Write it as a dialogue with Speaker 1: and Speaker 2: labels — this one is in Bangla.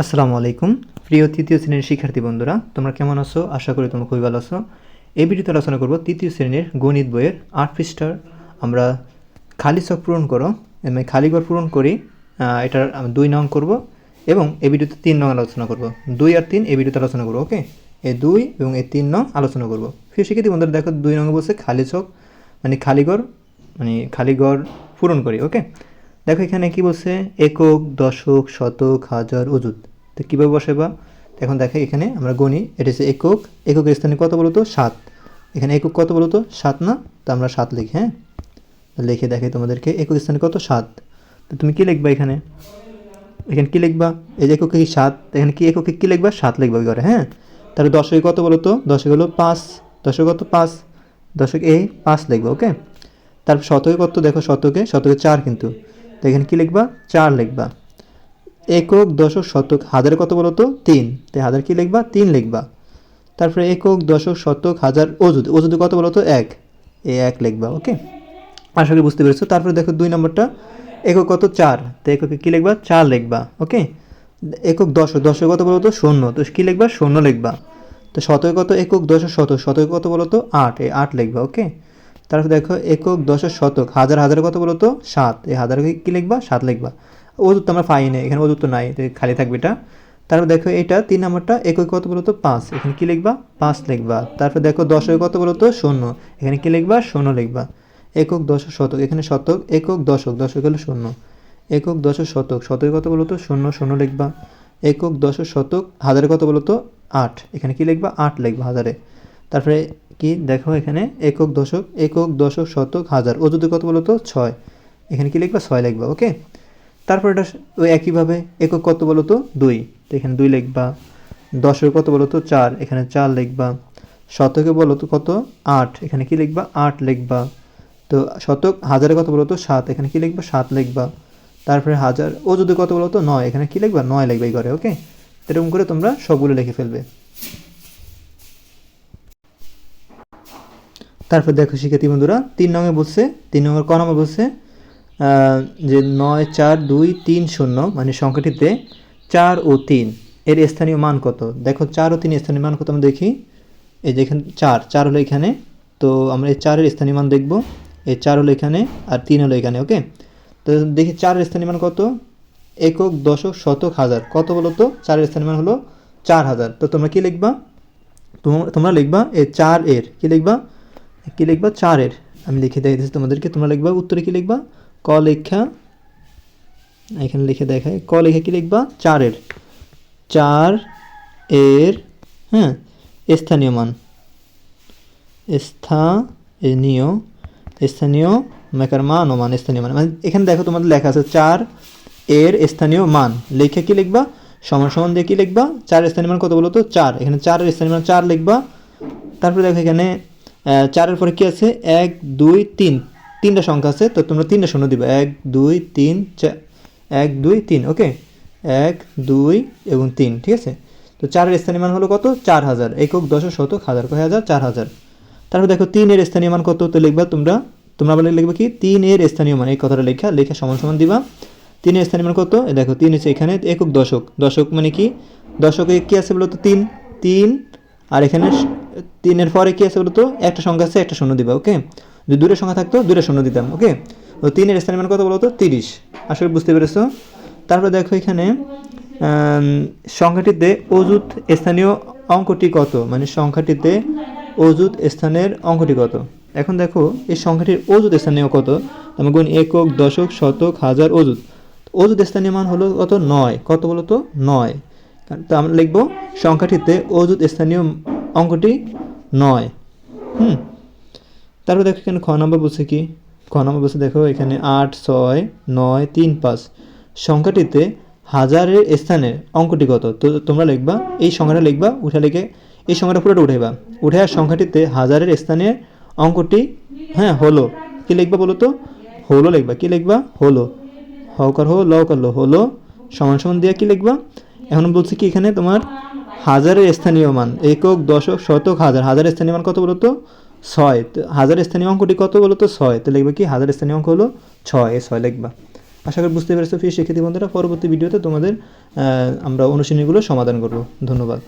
Speaker 1: আসসালামু আলাইকুম। প্রিয় তৃতীয় শ্রেণির শিক্ষার্থী বন্ধুরা, তোমরা কেমন আছো? আশা করি তোমরা খুবই ভালো আছো। এই ভিডিওতে আলোচনা করব তৃতীয় শ্রেণির গণিত বইয়ের আট পৃষ্ঠার। আমরা খালি চক পূরণ করো। আমি খালি ঘর পূরণ করি। এটার দুই নং করব এবং এই ভিডিওতে তিন নং আলোচনা করব। দুই আর তিন এই ভিডিওতে আলোচনা করব, ওকে? এই দুই এবং এই তিন নং আলোচনা করব। ফির শিক্ষার্থী বন্ধুরা, দেখো দুই নং বলছে খালি চক মানে খালি ঘর মানে খালি ঘর পূরণ করি, ওকে? দেখো এখানে কি বলছে? একক, দশক, শতক, হাজার, অযুত। তো কীভাবে বসে বা এখন দেখে এখানে আমরা গণি, এটা হচ্ছে একক। এককের স্থানে কত বলতো? সাত। এখানে একক কত বলতো? সাত না? তো আমরা সাত লিখি হ্যাঁ? লিখে দেখে তোমাদেরকে একক স্থানে কত? সাত। তো তুমি কি লিখবা এখানে? এখানে কি লিখবা? এই যে এককে কি সাত? এখানে কি এককে কি লিখবা? সাত লিখবা ঘরে হ্যাঁ? তাহলে দশকে কত বলতো? দশকে হলো পাঁচ। দশকে কত? পাঁচ। দশক এ, পাঁচ লিখবা, ওকে? তারপর শতকে কত? দেখো শতকে শতকে চার কিন্তু। তো এখানে কী লিখবা? চার লিখবা। একক দশক শতক, হাজার কত বলো তো? তিন। তো হাজার কি লিখবা? তিন লিখবা। তারপরে একক দশক শতক, হাজার অজুদ অজুদ কত বলো তো? এক। এ এক লিখবা, ওকে? আশা করি বুঝতে পেরেছ। তারপরে দেখো দুই নম্বরটা। একক কত? চার। তো এককে কি লিখবা? চার লিখবা, ওকে? একক দশক। দশক কত বলো তো? শূন্য। তো কি লিখবা? শূন্য লিখবা। তো শতকে কত? একক দশক শতক। শতকে কত বলো তো? আট। এই আট লিখবা, ওকে? তারপর দেখো একক দশক শতক, হাজার হাজার কত বলো তো? সাত। এই হাজার কি লিখবা? সাত লিখবা। ওজুর তো আমরা পাই না এখানে ওজুর নাই খালি থাকবে এটা। তারপর দেখো এটা, তিন নম্বরটা, একক কত বলো তো? পাঁচ। এখানে কি লিখবা? পাঁচ লিখবা। তারপর দেখো দশকে কত বলো তো? শূন্য। এখানে কি লিখবা? শূন্য লিখবা। একক দশক শতক, এখানে শতক, একক দশক দশক হলো শূন্য। একক দশক শতক, শতকে কত বলো তো? শূন্য শূন্য লিখবা। একক দশক শতক, হাজারে কত বলো তো? আট। এখানে কি লিখবা? আট লিখবা হাজারে। তারপরে কি? দেখো এখানে একক, দশক একক, দশক, শতক, হাজার। ও যদি কত বলো তো ছয়। এখানে কি লিখবা? ছয় লিখবা, ওকে? তারপর এটা ওই একইভাবে একক কত বলো তো দুই। তো এখানে দুই লিখবা। দশকে কত বলো তো চার। এখানে চার লিখবা। শতকে বলো তো কত? আট। এখানে কি লিখবা? আট লিখবা। তো শতক, হাজারে কত বলো তো সাত। এখানে কি লিখবা? সাত লিখবা। তারপরে হাজার, ও যদি কত বলো তো নয়। এখানে কি লিখবা? নয় লিখবা এই ঘরে, ওকে? এরকম করে তোমরা সবগুলো লিখে ফেলবে। তারপর দেখো শিক্ষার্থী বন্ধুরা, তিন নম্বর বলছে, তিন নম্বর ক নম্বর বলছে যে নয়, চার, দুই, তিন, শূন্য মানে সংখ্যাটিতে চার ও তিন, এর স্থানীয় মান কত? দেখো চার ও তিন স্থানীয় মান কত আমরা দেখি? এই যে এখানে, চার চার হলো এখানে, তো আমরা এই চারের স্থানীয় মান দেখব, এই চার হলো এখানে আর তিন হলো এখানে, ওকে? তো দেখি চারের স্থানীয় মান কত? একক, দশক, শতক, হাজার, কত বলো তো? চারের স্থানীয় মান হলো চার হাজার, তো তোমরা কি লিখবা? তোমরা তোমরা লিখবা এই চার এর, কি লিখবা? কি লিখবা? চারের। আমি লিখে দিয়ে তোমাদেরকে। তোমরা লিখবা, উত্তরে কি লিখবা? ক লেখা। এখানে লিখে দেখায় ক লেখা কি লিখবা? চারের। চার এর হ্যাঁ স্থানীয় মান। স্থানীয় স্থানীয় মেকার মান ও মান, স্থানীয় মান। মানে এখানে দেখো তোমাদের লেখা আছে চার এর স্থানীয় মান। লিখে কি লিখবা? সমান সমান দিয়ে কি লিখবা? চার স্থানীয় মান কত বলো তো চার। এখানে চারের স্থানীয় মান চার লিখবা। তারপরে দেখো এখানে চারের পরে কি আছে? এক, দুই, তিন। তিনটা সংখ্যা আছে, তো তোমরা তিনটা শূন্য দিবা। এক, দুই, তিন চা- এক, দুই, তিন, ওকে? এক, দুই এবং তিন, ঠিক আছে? তো চারের স্থানীয় মান হলো কত? চার হাজার। একক দশক শতক, হাজার কয় হাজার? চার হাজার। তারপর দেখো, তিনের স্থানীয় মান কত? তো লিখবা তোমরা তোমরা বলে লিখবে কি? তিন এর স্থানীয় মান, এই কথাটা লেখা লেখা সমান সমান দিবা। তিনের স্থানীয় মান কত? দেখো, তিন হচ্ছে এখানে একক দশক। দশক মানে কি? দশকে কি আছে বলো তো? তিন। তিন, আর এখানে তিনের পরে কি আছে বলো তো একটা সংখ্যা আছে, একটা শূন্য দিবা ওকে যদি দূরের সংখ্যা থাকতো দূরে শূন্য দিতাম ওকে তো তিনের স্থানীয় মান কত বলো তো তিরিশ। আসলে বুঝতে পেরেছ? তারপরে দেখো এখানে সংখ্যাটিতে অজুত স্থানীয় অঙ্কটি কত? মানে সংখ্যাটিতে অজুত স্থানের অঙ্কটি কত? এখন দেখো, এই সংখ্যাটির অজুত স্থানীয় কত? আমি গুণ একক, দশক, শতক, হাজার অজুত অজুত স্থানীয় মান হলো কত? নয়। কত বলো তো নয়। তো আমরা লিখব, সংখ্যাটিতে অজুত স্থানীয় অঙ্কটি নয়। হুম। তারপর দেখো এখানে খ নম্বর বলছে কি? খ নম্বর বলছে দেখো এখানে আট, ছয়, নয়, তিন, পাঁচ। সংখ্যাটিতে হাজারের স্থানের অঙ্কটি কত? তো তোমরা লিখবা, এই সংখ্যাটা লিখবা, উঠে লিখে এই সংখ্যাটা পুরোটা উঠাইবা। উঠে আর সংখ্যাটিতে হাজারের স্থানের অঙ্কটি হ্যাঁ হলো। কি লিখবা বলো তো? হলো লিখবা। কি লিখবা? হলো। হকার হো লকার লো হলো সমান সমান দিয়ে কি লিখবা? এখন বলছি কি এখানে তোমার হাজারের স্থানীয় মান, একক, দশক, শতক, হাজার। হাজার স্থানীয় মান কত বলতো ছয়। হাজার স্থানীয় অঙ্কটি কত বলতো ছয়। তো লিখবে কি? হাজার স্থানীয় অঙ্ক হলো ছয়। এ ছয় লিখবা। আশা করি বুঝতে পেরেছ ফির শিক্ষিত বন্ধুরা, পরবর্তী ভিডিওতে তোমাদের আমরা অনুশীলনীগুলো সমাধান করব। ধন্যবাদ।